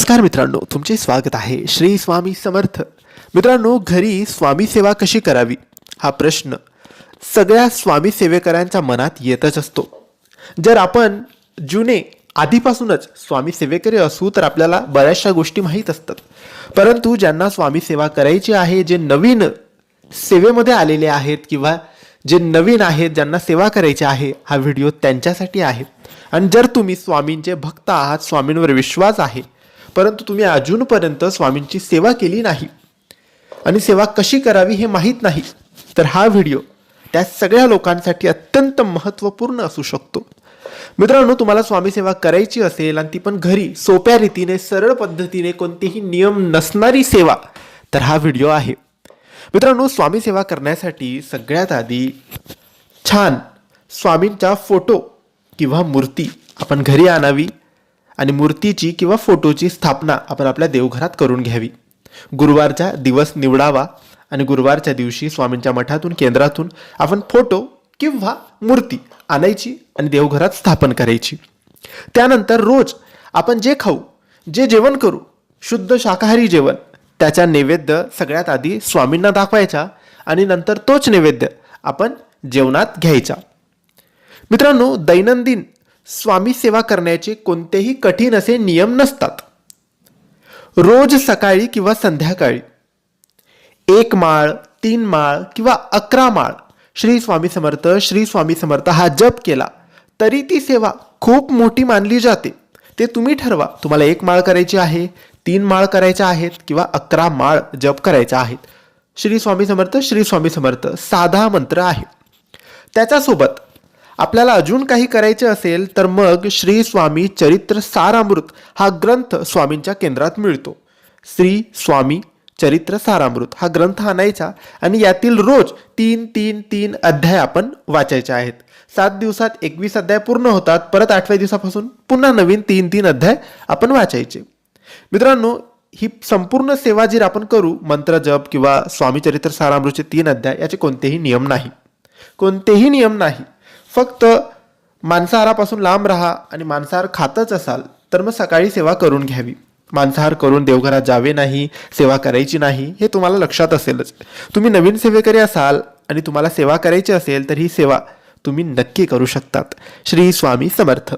नमस्कार मित्रांनो तुमचे स्वागत आहे श्री स्वामी समर्थ. मित्रांनो घरी स्वामी सेवा कशी करावी? हा प्रश्न सगळ्या स्वामी सेवेकरांच्या मनात येतच असतो. जर आपण जुने आधीपासूनच स्वामी सेवेकरी असू तर आपल्याला बऱ्याचशा गोष्टी माहीत असतात. परंतु ज्यांना स्वामी सेवा करायची आहे जे नवीन सेवेमध्ये आलेले आहेत किंवा जे नवीन आहेत ज्यांना सेवा करायची आहे हा व्हिडिओ त्यांच्यासाठी आहे. आणि जर तुम्ही स्वामींचे भक्त आहात स्वामींवर विश्वास आहे परंतु तुम्ही अजूनपर्यंत स्वामींची सेवा केली नाही. आणि सेवा कशी करावी हे माहीत नाही. तर हा व्हिडिओ त्या सगळ्या लोकांसाठी अत्यंत महत्त्वपूर्ण असू शकतो. मित्रांनो तुम्हाला स्वामी सेवा करायची असेल आणि ती पण घरी सोप्या रीतीने सरळ पद्धतीने कोणतेही नियम नसणारी सेवा तर हा व्हिडिओ आहे. मित्रांनो स्वामी सेवा करण्यासाठी सगळ्यात आधी छान स्वामींचा फोटो किंवा मूर्ती आपण घरी आणावी. आणि मूर्तीची किंवा फोटोची स्थापना आपण आपल्या देवघरात करून घ्यावी. गुरुवारचा दिवस निवडावा आणि गुरुवारच्या दिवशी स्वामींच्या मठातून केंद्रातून आपण फोटो किंवा मूर्ती आणायची आणि देवघरात स्थापन करायची. त्यानंतर रोज आपण जे खाऊ जे जेवण करू शुद्ध शाकाहारी जेवण त्याचा नैवेद्य सगळ्यात आधी स्वामींना दाखवायचा आणि नंतर तोच नैवेद्य आपण जेवणात घ्यायचा. मित्रांनो दैनंदिन स्वामी सेवा करण्याचे कोणतेही कठीण असे नियम नसतात. रोज सकाळी किंवा संध्याकाळी एक माळ तीन माळ किंवा अकरा माळ श्री स्वामी समर्थ श्री स्वामी समर्थ हा जप केला तरी ती सेवा खूप मोठी मानली जाते. ते तुम्ही ठरवा तुम्हाला एक माळ करायची आहे तीन माळ करायच्या आहेत किंवा अकरा माळ जप करायच्या आहेत श्री स्वामी समर्थ श्री स्वामी समर्थ साधा मंत्र आहे. त्याच्यासोबत आपल्याला अजून काही करायचे असेल तर मग श्री स्वामी चरित्र सारामृत हा ग्रंथ स्वामींच्या केंद्रात मिळतो. श्री स्वामी चरित्र सारामृत हा ग्रंथ आणायचा आणि यातील रोज तीन तीन तीन अध्याय आपण वाचायचे आहेत. सात दिवसात एकवीस अध्याय पूर्ण होतात परत आठव्या दिवसापासून पुन्हा नवीन तीन तीन अध्याय आपण वाचायचे. मित्रांनो ही संपूर्ण सेवा जर आपण करू मंत्र जप किंवा स्वामी चरित्र सारामृतचे तीन अध्याय याचे कोणतेही नियम नाही. कोणतेही नियम नाही. फक्त मांसाहारापासून लांब राहा आणि मांसाहार खातच असाल तर मग सकाळी सेवा करून घ्यावी. मांसाहार करून देवघरात जावे नाही सेवा करायची नाही हे तुम्हाला लक्षात असेलच. तुम्ही नवीन सेवेकरी असाल आणि तुम्हाला सेवा करायची असेल तर ही सेवा तुम्ही नक्की करू शकतात. श्री स्वामी समर्थ.